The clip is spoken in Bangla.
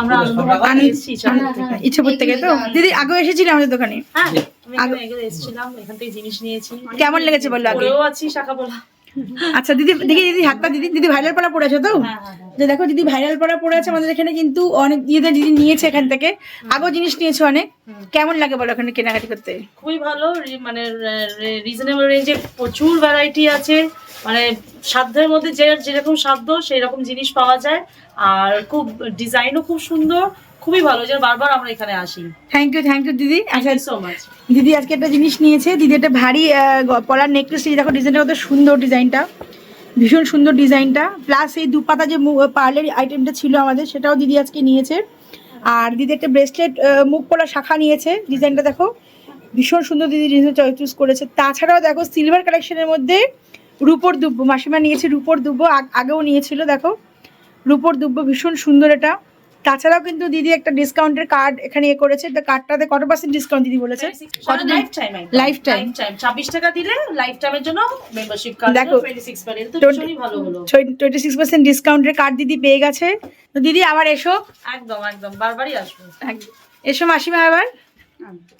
আমরা আনন্দবাজার ইচ্ছাপুর থেকে। তো দিদি আগেও এসেছিলি আমাদের দোকানে? হ্যাঁ। এসেছিলাম এখান থেকে জিনিস নিয়েছি। কেমন লেগেছে বলল আগে? আছি শাখা বলা আচ্ছা দিদি দেখি দিদি হাতটা দিদি দিদি ভাইরাল পালা পড়েছে তো? হ্যাঁ হ্যাঁ হ্যাঁ। যে দেখো দিদি ভাইরাল পড়া পড়ে আছে আমাদের এখানে কিন্তু অনেক দিদি দিদি নিয়েছে এখান থেকে। আগেও জিনিস নিয়েছে অনেক। কেমন লাগে বলো এখানে কেনাকাটি করতে? খুবই ভালো মানে রিজনেবল রেঞ্জে প্রচুর ভ্যারাইটি আছে। মানে সাধ্যের মধ্যে যে যেরকম সাধ্য সেই রকম জিনিস পাওয়া যায়। আর খুব ডিজাইনও খুব সুন্দর খুবই ভালো। যে বারবার আমরা এখানে আসি। থ্যাংক ইউ থ্যাংক ইউ দিদি। আচ্ছা সো মাচ দিদি আজকে একটা জিনিস নিয়েছে। দিদি একটা ভারী পলার নেকলেস দেখো ডিজাইনটা কত সুন্দর ডিজাইনটা ভীষণ সুন্দর ডিজাইনটা। প্লাস এই দুপাতা যে পার্লের আইটেমটা ছিল আমাদের, সেটাও দিদি আজকে নিয়েছে। আর দিদি একটা ব্রেসলেট মুখ পলা শাখা নিয়েছে, ডিজাইনটা দেখো। ভীষণ সুন্দর দিদি ডিজাইন চুজ করেছে। তাছাড়াও দেখো সিলভার কালেকশনের মধ্যে রূপর দুব্য মাসিমা নিয়েছে রূপর দুব্য আগ- আগেও নিয়েছিল, দেখো। রূপর দুব্য ভীষণ সুন্দর এটা। তাছাড়াও কিন্তু দিদি একটা ডিসকাউন্টের কার্ড এখানে ইয়ে করেছে। তো কার্ডটাতে কত পার্সেন্ট ডিসকাউন্ট দিদি বলেছে? লাইফ টাইম লাইফ টাইম ছাব্বিশ টাকা দিলে লাইফ টাইমের জন্য মেম্বারশিপ কার্ড দেখো। টোয়েন্টি সিক্স তো ভীষণই ভালো হলো। টোয়েন্টি সিক্স পার্সেন্ট ডিসকাউন্টের কার্ড দিদি পেয়ে গেছে। তো দিদি আবার এসো। একদম একদম। বারবারই আসব। এসো মাসিমা আবার। একদম।